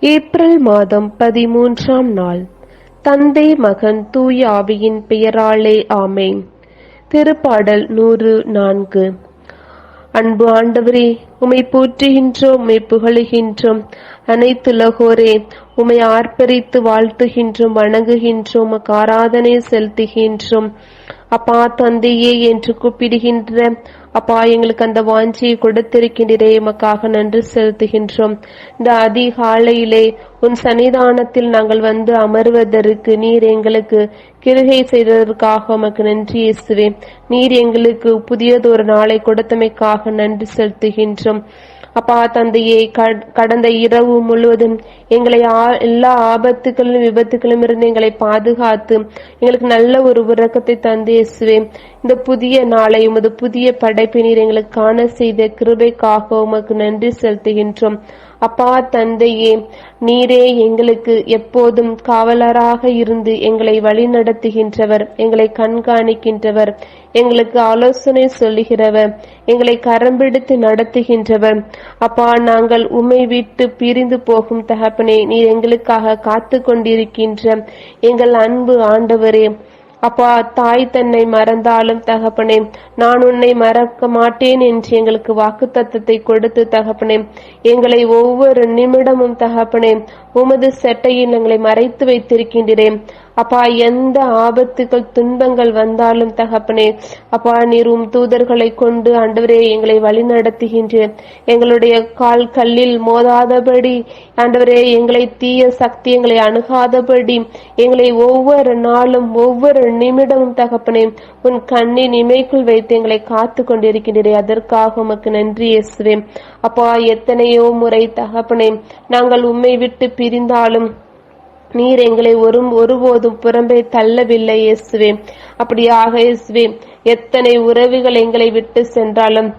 April மாதம் பதிமூன்றாம் நாள். தந்தை மகன் தூய ஆவியின் பெயராலே ஆமை திருப்பாடல் நூறு நான்கு. அன்பு ஆண்டவரே உமை போற்றுகின்றோம் உமை புகழுகின்றோம். அனைத்துலகோரே உமை ஆர்ப்பரித்து வாழ்த்துகின்றோம் வணங்குகின்றோம் காராதனை செலுத்துகின்றோம். அப்பா தந்தையே என்று கூப்பிடுகின்ற அப்பா எங்களுக்கு அந்த வாஞ்சியை கொடுத்திருக்கின்றே எமக்காக நன்றி செலுத்துகின்றோம். இந்த அதிகாலையிலே உன் சன்னிதானத்தில் நாங்கள் வந்து அமர்வதற்கு நீர் எங்களுக்கு கிருகை செய்ததற்காக உமக்கு நன்றி இயேசுவே நீர் எங்களுக்கு புதியதொரு நாளை கொடுத்தமைக்காக நன்றி செலுத்துகின்றோம். அப்பா தந்தையே கட- கடந்த இரவு முழுவதும் எங்களை ஆ- எல்லா ஆபத்துகளிலும் விபத்துகளிலும் இருந்து எங்களை பாதுகாத்து எங்களுக்கு நல்ல ஒரு உறக்கத்தை தந்து இயேசுவே இந்த புதிய நாளை உமது புதிய படைப்பை நீர் எங்களுக்கு காண செய்த கிருபைக்காக உமக்கு நன்றி செலுத்துகின்றோம். அப்பா தந்தையே நீரே எங்களுக்கு எப்போதும் காவலராக இருந்து எங்களை வழிநடத்துகின்றவர் எங்களை கண்காணிக்கின்றவர். எங்களுக்கு ஆலோசனை சொல்லுகிறவர் எங்களை கரம்பிடித்து நடத்துகின்றவர். அப்பா நாங்கள் உமை விட்டு பிரிந்து போகும் தகப்பனே நீர் எங்களுக்காக காத்து கொண்டிருக்கின்ற எங்கள் அன்பு ஆண்டவரே. அப்பா தாய் தன்னை மறந்தாலும் தகப்பனே நான் உன்னை மறக்க மாட்டேன் என்று எங்களுக்கு வாக்கு வாக்குத்தத்தத்தை கொடுத்து தகப்பனே எங்களை ஒவ்வொரு நிமிடமும் தகப்பனே உமது செட்டையில் எங்களை மறைத்து வைத்திருக்கின்றேன் அப்பா எந்த ஆபத்துகள் துன்பங்கள் வந்தாலும் தகப்பனே அப்பா நீர் உம் தூதர்களை கொண்டு ஆண்டவரே எங்களை வழி நடத்துகின்றேன் எங்களுடைய கால் கல்லில் மோதாதபடி ஆண்டவரே எங்களை தீய சக்தி எங்களை அணுகாதபடி எங்களை ஒவ்வொரு நாளும் ஒவ்வொரு நிமிடமும் தகப்பனே உன் கண்ணின் இமைக்குள் வைத்து எங்களை காத்து கொண்டிருக்கின்றே அதற்காக உமக்கு நன்றி இயேசுவேன் அப்பா எத்தனையோ முறை தகப்பனே நாங்கள் உம்மை விட்டு விரிந்தாலும் நீர் எங்களை ஒரு ஒருபோதும் புறம்பே தள்ளவில்லை இயேசுவே. அப்படியாக இயேசுவே எத்தனை உறவுகள் எங்களை விட்டு சென்றாலும்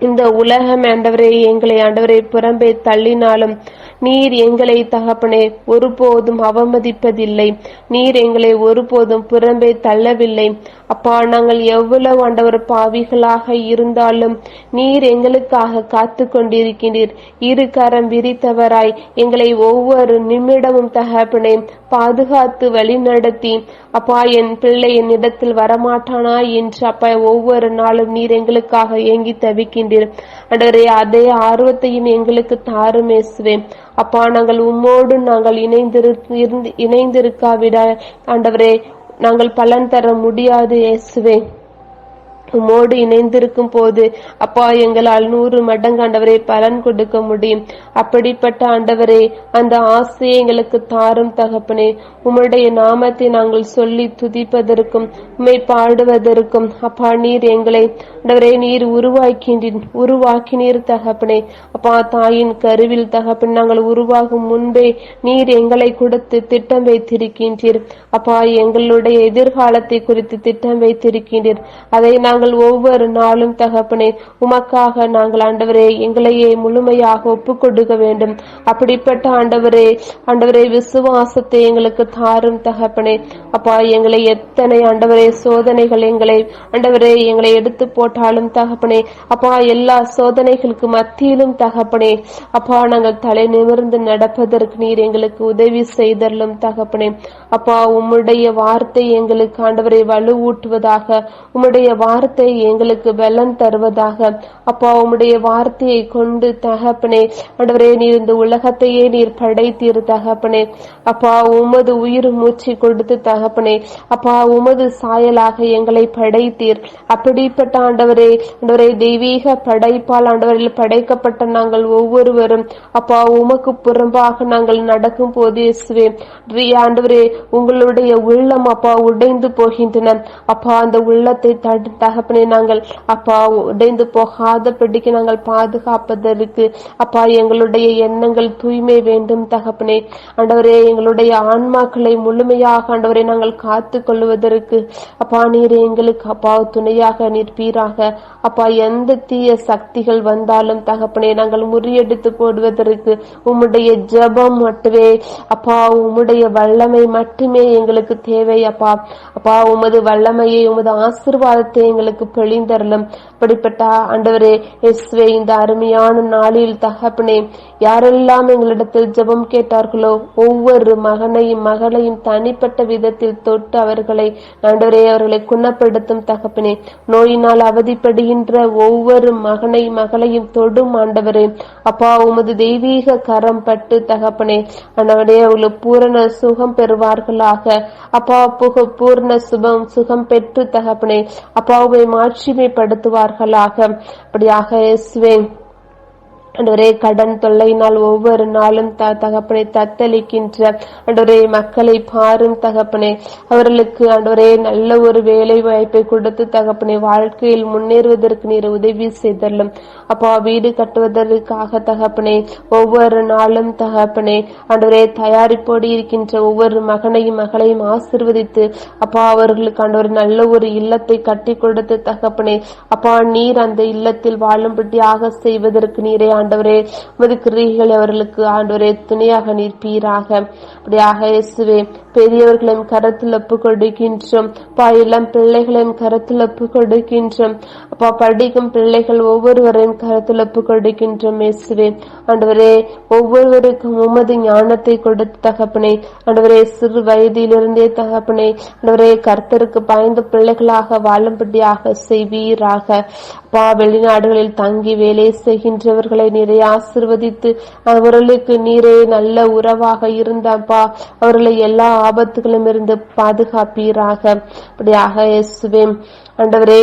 இந்த உலகம் ஆண்டவரே எங்களை ஆண்டவரை புறம்பே தள்ளினாலும் நீர் எங்களை தகப்பனே ஒருபோதும் அவமதிப்பதில்லை. நீர் எங்களை ஒருபோதும் புறம்பே தள்ளவில்லை. அப்பா நாங்கள் எவ்வளவு ஆண்டவர் பாவிகளாக இருந்தாலும் நீர் எங்களுக்காக காத்து கொண்டிருக்கின்றீர் இரு கரம் விரித்தவராய் எங்களை ஒவ்வொரு நிமிடமும் தகப்பனை பாதுகாத்து வழிநடத்தி. அப்பா என் பிள்ளை என்னிடத்தில் வரமாட்டானா என்று அப்பா ஒவ்வொரு நாளும் நீர் எங்களுக்காக ஏங்கி தவிக்கின்றீர். ஆண்டவரே அதே ஆர்வத்தையும் எங்களுக்கு தாரும் அப்பா நாங்கள் உம்மோடு நாங்கள் இணைந்திரு இணைந்திருக்காவிட. ஆண்டவரே நாங்கள் பலன் தர முடியாது இயேசுவே. உம்மோடு இணைந்திருக்கும் போது அப்பா எங்களால் நூறு மடங்கு ஆண்டவரை பலன் கொடுக்க முடியும். அப்படிப்பட்ட ஆண்டவரே அந்த ஆசையை எங்களுக்கு தாரும் தகப்பனே. உம்முடைய நாமத்தை நாங்கள் சொல்லி துதிப்பதற்கும் உம்மை பாடுவதற்கும் அப்பா நீர் எங்களை ஆண்டவரே நீர் உருவாக்கின்றீர் உருவாக்கினீர் தகப்பனே. அப்பா தாயின் கருவில் தகப்பன் நாங்கள் உருவாகும் முன்பே நீர் எங்களை கொடுத்து திட்டம் வைத்திருக்கின்றீர். அப்பா எங்களுடைய எதிர்காலத்தை குறித்து திட்டம் வைத்திருக்கின்றீர். அதை நாங்கள் ஒவ்வொரு நாளும் தகப்பனே உமக்காக நாங்கள் ஆண்டவரே எங்களையே முழுமையாக ஒப்புக் கொடுக்க வேண்டும். அப்படிப்பட்ட ஆண்டவரே ஆண்டவரே விசுவாசத்தை எங்களுக்கு தாரும் தகப்பனே. அப்பா எங்களை எத்தனை ஆண்டவரே சோதனைகள் எங்களை ஆண்டவரே எங்களை எடுத்து போட்டாலும் தகப்பனே. அப்பா எல்லா சோதனைகளுக்கு மத்தியிலும் தகப்பனே. அப்பா நாங்கள் தலை நிமிர்ந்து நடப்பதற்கு நீர் எங்களுக்கு உதவி செய்தல்லும் தகப்பனே. அப்பா உம்முடைய வார்த்தை எங்களுக்கு ஆண்டவரை வலுவூட்டுவதாக உம்முடைய வார்த்தை எங்களுக்கு பலன் தருவதாக அப்பா உம்முடைய வார்த்தையை கொண்டு தகப்பனே. ஆண்டவரே நீர் இந்த உலகத்தையே நீர் படைத்தீர் தகப்பனே. அப்பா உமது உயிர் மூச்சு கொடுத்து தகப்பனே. அப்பா உமது சாயலாக எங்களை படைத்தீர். அப்படிப்பட்ட ஆண்டவரே ஆண்டவரே தெய்வீக படைப்பால் ஆண்டவரில் படைக்கப்பட்ட நாங்கள் ஒவ்வொருவரும் அப்பா உமக்கு புறம்பாக நாங்கள் நடக்கும் போது ஆண்டவரே உங்களுடைய உள்ளம் அப்பா உடைந்து போகின்றன. அப்பா அந்த உள்ளத்தை தக தகப்பனே நாங்கள் அப்பா உடைந்து போகாதபடிக்கு நாங்கள் பாதுகாப்பதற்கு அப்பா எங்களுடைய எண்ணங்கள் தூய்மை வேண்டும் தகப்பனே. ஆண்டவரே எங்களுடைய ஆன்மாக்களை முழுமையாக ஆண்டவரை நாங்கள் காத்து கொள்வதற்கு அப்பா நீர் எங்களுக்கு அப்பா துணையாக நிற்பீராக. அப்பா எந்த தீய சக்திகள் வந்தாலும் தகப்பனே நாங்கள் முறியடித்து போடுவதற்கு உம்முடைய ஜபம் மட்டுமே. அப்பா உம்முடைய வல்லமை மட்டுமே எங்களுக்கு தேவை அப்பா. அப்பா உமது வல்லமையை உமது ஆசீர்வாதத்தை எங்களுக்கு எங்களுக்கு பொழிந்தரலும் அப்படிப்பட்ட ஆண்டவரே எஸ்வே இந்த அருமையான நாளில் தகப்பனே யாரெல்லாம் எங்களிடத்தில் ஜெபம் கேட்டார்களோ ஒவ்வொரு மகனையும் மகளையும் தனிப்பட்ட விதத்தில் தொட்டு அவர்களை ஆண்டவரே அவர்களை குணப்படுத்தும் தகப்பனே. நோயினால் அவதிப்படுகின்ற ஒவ்வொரு மகனை மகளையும் தொடும் ஆண்டவரே. அப்பா உமது தெய்வீக கரம் பட்டு தகப்பனே ஆண்டவரே அவர்கள் பூரண சுகம் பெறுவார்களாக. அப்பா புக பூர்ண சுபம் சுகம் பெற்று தகப்பனே. அப்பாவை மாட்சிமைப்படுத்துவார்களாக. அப்படியாக இயேசுவே ஆண்டவரே கடன் தொல்லையினால் ஒவ்வொரு நாளும் த தகப்பனை தத்தளிக்கின்ற ஆண்டவரே மக்களை பாரும் தகப்பனே. அவர்களுக்கு ஆண்டவரே நல்ல ஒரு வேலை வாய்ப்பை கொடுத்து தகப்பனை வாழ்க்கையில் முன்னேறுவதற்கு நீர் உதவி செய்தள்ளும் அப்பா வீடு கட்டுவதற்காக தகப்பனே ஒவ்வொரு நாளும் தகப்பனே ஆண்டவரே தயாரிப்போடு இருக்கின்ற ஒவ்வொரு மகனையும் மகளையும் ஆசிர்வதித்து அப்பா அவர்களுக்கு ஆண்டவர் நல்ல ஒரு இல்லத்தை கட்டி கொடுத்து தகப்பனே அப்பா நீர் அந்த இல்லத்தில் வாழும்படியாக செய்வதற்கு நீரே ஆண்டவரே உமது கிரியைகள் அவர்களுக்கு ஆண்டவரே துணையாக நிற்பீராக அப்படியாக இயேசுவே பெரியவர்களையும் கரத்தில் ஒப்பு கொடுக்கின்றோம் அப்பா இளம் பிள்ளைகளையும் கரத்தில் ஒப்பு கொடுக்கின்றோம் அப்பா படிக்கும் பிள்ளைகள் ஒவ்வொருவரையும் கரத்தில் ஒப்பு கொடுக்கின்றோம் இயேசுவே. ஆண்டவரே ஒவ்வொருவருக்கும் உமது ஞானத்தை கொடுத்து தகப்பனே. ஆண்டவரே சிறு வயதிலிருந்தே தகப்பனே. ஆண்டவரே கர்த்தருக்கு பயந்த பிள்ளைகளாக வாழும்படியாக செய்வீராக. அப்பா வெளிநாடுகளில் தங்கி வேலை செய்கின்றவர்களை நிறைய ஆசிர்வதித்து அவர்களுக்கு நீரே நல்ல உறவாக இருந்தப்பா அவர்களை எல்லா ஆபத்துகளும் இருந்து பாதுகாப்பீராக. அப்படியாக இயேசுவே ஆண்டவரே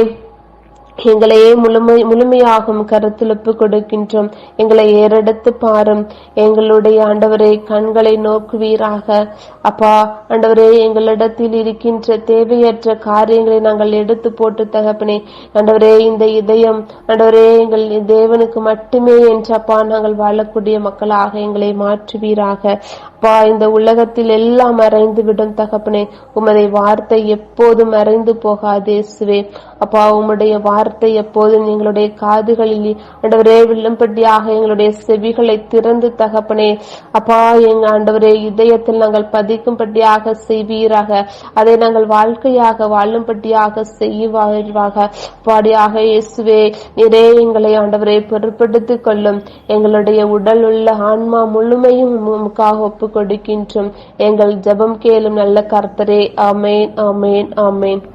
எங்களையே முழுமை முழுமையாகும் கருத்தில் ஒப்பு கொடுக்கின்றோம். எங்களை ஏறெடுத்து பாரும். எங்களுடைய ஆண்டவரே கண்களை நோக்குவீராக. அப்பா ஆண்டவரே எங்களிடத்தில் இருக்கின்ற தேவையற்ற காரியங்களை நாங்கள் எடுத்து போட்டு தகப்பனே. ஆண்டவரே இந்த இதயம் ஆண்டவரே எங்கள் தேவனுக்கு மட்டுமே என்றப்பா நாங்கள் வாழக்கூடிய மக்களாக எங்களை மாற்றுவீராக. அப்பா இந்த உலகத்தில் எல்லாம் மறைந்து விடும் தகப்பனே. உமதை வார்த்தை எப்போதும் மறைந்து போகாதேசுவே அப்பா உம்முடைய வார்த்தை எப்போதும் எங்களுடைய காதுகளில் ஆண்டவரே வில்லும்படியாக எங்களுடைய செவிகளை திறந்து தகப்பனே. அப்பா எங்க ஆண்டவரே இதயத்தில் நாங்கள் பதிக்கும்படியாக செய்வீராக. அதை நாங்கள் வாழ்க்கையாக வாழும்படியாக செய்வாக பாடியாக இயேசுவே நிறைய எங்களை ஆண்டவரை பொருட்படுத்திக் கொள்ளும். எங்களுடைய உடல் உள்ள ஆன்மா முழுமையும் உமக்காக ஒப்பு கொடுக்கின்றோம் எங்கள் ஜெபம் கேளும் நல்ல கர்த்தரே. அமேன் அமேன் அமேன்